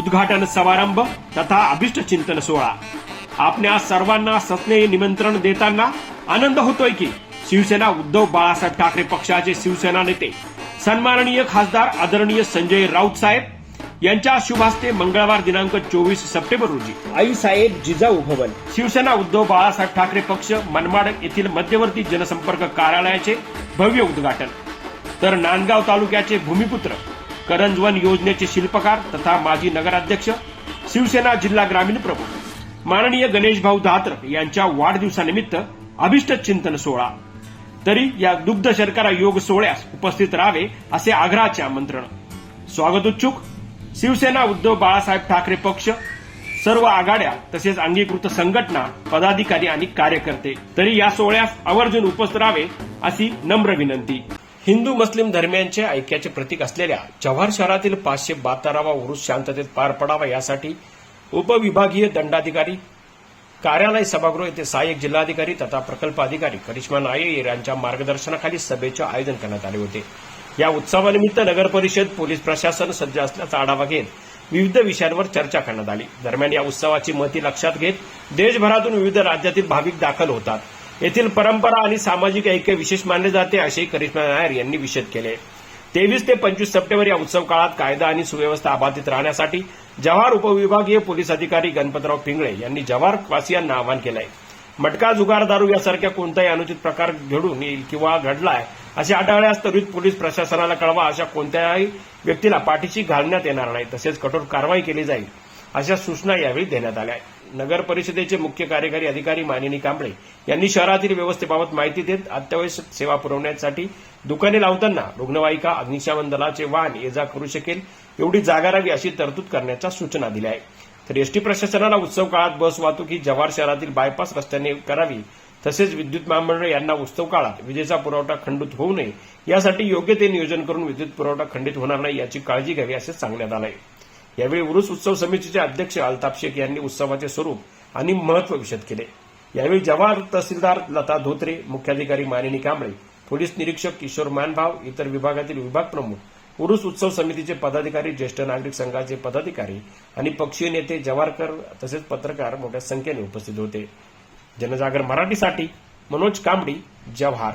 उद्घाटन समारंभ तथा अभिष्ट चिंतन सोहळा. आपल्या सर्वांना सत्ने निमंत्रण देताना आनंद होतोय की शिवसेना उद्धव बाळासाहेब ठाकरे पक्षाचे शिवसेना नेते सन्माननीय खासदार आदरणीय संजय राऊत साहेब यांच्या शुभ हस्ते मंगळवार दिनांक चोवीस सप्टेंबर रोजी. आई साहेब जिजाऊ भवन. शिवसेना उद्धव बाळासाहेब ठाकरे पक्ष मनमाड येथील मध्यवर्ती जनसंपर्क कार्यालयाचे भव्य उद्घाटन. तर नांदगाव तालुक्याचे भूमिपुत्र करंजवन योजनेचे शिल्पकार तथा माजी नगराध्यक्ष शिवसेना जिल्हा ग्रामीण प्रमुख माननीय गणेश भाऊ दात्र यांच्या वाढदिवसानिमित्त अभिष्ट चिंतन सोहळा. तरी या दुग्ध शर्करा योग सोहळ्यास उपस्थित राहावे असे आग्रहाचे आमंत्रण स्वागत उत्सुक शिवसेना उद्धव बाळासाहेब ठाकरे पक्ष सर्व आघाड्या तसेच अंगीकृत संघटना पदाधिकारी आणि कार्यकर्ते तरी या सोहळ्यास आवर्जून उपस्थित राहावे अशी नम्र विनंती. हिंदू मुस्लिम धर्मियांच्या ऐक्याचे प्रतीक असलेल्या जव्हार शहरातील पाचशे बहात्तरावा उरुस शांततेत पार पडावा यासाठी उपविभागीय दंडाधिकारी कार्यालय सभागृह येथे सहाय्यक जिल्हाधिकारी तथा प्रकल्प अधिकारी करिश्मा नायर यांच्या मार्गदर्शनाखाली सभेचे आयोजन करण्यात आले होते. या उत्सवानिमित्त नगर परिषद पोलीस प्रशासन सज्ज असल्याचा आढावा घेत विविध विषयांवर चर्चा करण्यात आली. दरम्यान या उत्सवाची महती लक्षात घेत देशभरातून विविध राज्यातील भाविक दाखल होतात. येथील परंपरा आणि सामाजिक ऐक्य विशेष मानले जाते असे करिश्मा नायर यांनी विषद केले. तेवीस ते पंचवीस सप्टेंबर या उत्सव काळात कायदा आणि सुव्यवस्था अबाधित राहण्यासाठी जव्हार उपविभागीय पोलीस अधिकारी गणपतराव पिंगळे यांनी जव्हारवासियांना आवाहन केलं आहे मटका जुगार दारू यासारख्या कोणताही अनुचित प्रकार घडून येईल किंवा घडलाय असे आढळल्यास त्वरित पोलीस प्रशासनाला कळवा अशा कोणत्याही व्यक्तीला पाठीशी घालण्यात येणार नाही. तसेच कठोर कारवाई केली जाईल अशा सूचना यावेळी देण्यात आल्या आहेत. नगर परिषदेचे मुख्य कार्यकारी अधिकारी मानिनी कांबळे यांनी शहरातील व्यवस्थेबाबत माहिती देत अत्यावश्यक सेवा पुरवण्यासाठी दुकाने लावताना रुग्णवाहिका अग्निशमन दलाचे वाहन ये जा करू शकेल एवढी जागा राहावी अशी तरतूद करण्याच्या सूचना दिल्या आहेत. तर एसटी प्रशासनाला उत्सव काळात बस वाहतूक ही जव्हार शहरातील बायपास रस्त्याने करावी तसेच विद्युत महामंडळ यांना उत्सव काळात विजेचा पुरवठा खंडित होऊ नये यासाठी योग्य ते नियोजन करून विद्युत पुरवठा खंडित होणार नाही याची काळजी घ्यावी असे सांगण्यात आलं आहे यावेळी उरुस उत्सव समितीचे अध्यक्ष अल्ताफ शेख यांनी उत्सवाचे स्वरूप आणि महत्त्व विशद केले. यावेळी जवाहर तहसीलदार लता धोत्रे मुख्याधिकारी मानिनी कांबळे पोलीस निरीक्षक किशोर मानभाव इतर विभागातील विभाग प्रमुख उरुस उत्सव समितीचे पदाधिकारी ज्येष्ठ नागरिक संघाचे पदाधिकारी आणि पक्षीय नेते जवारकर तसेच पत्रकार मोठ्या संख्येने उपस्थित होते. जनजागर मराठीसाठी मनोज कांबडी जव्हार.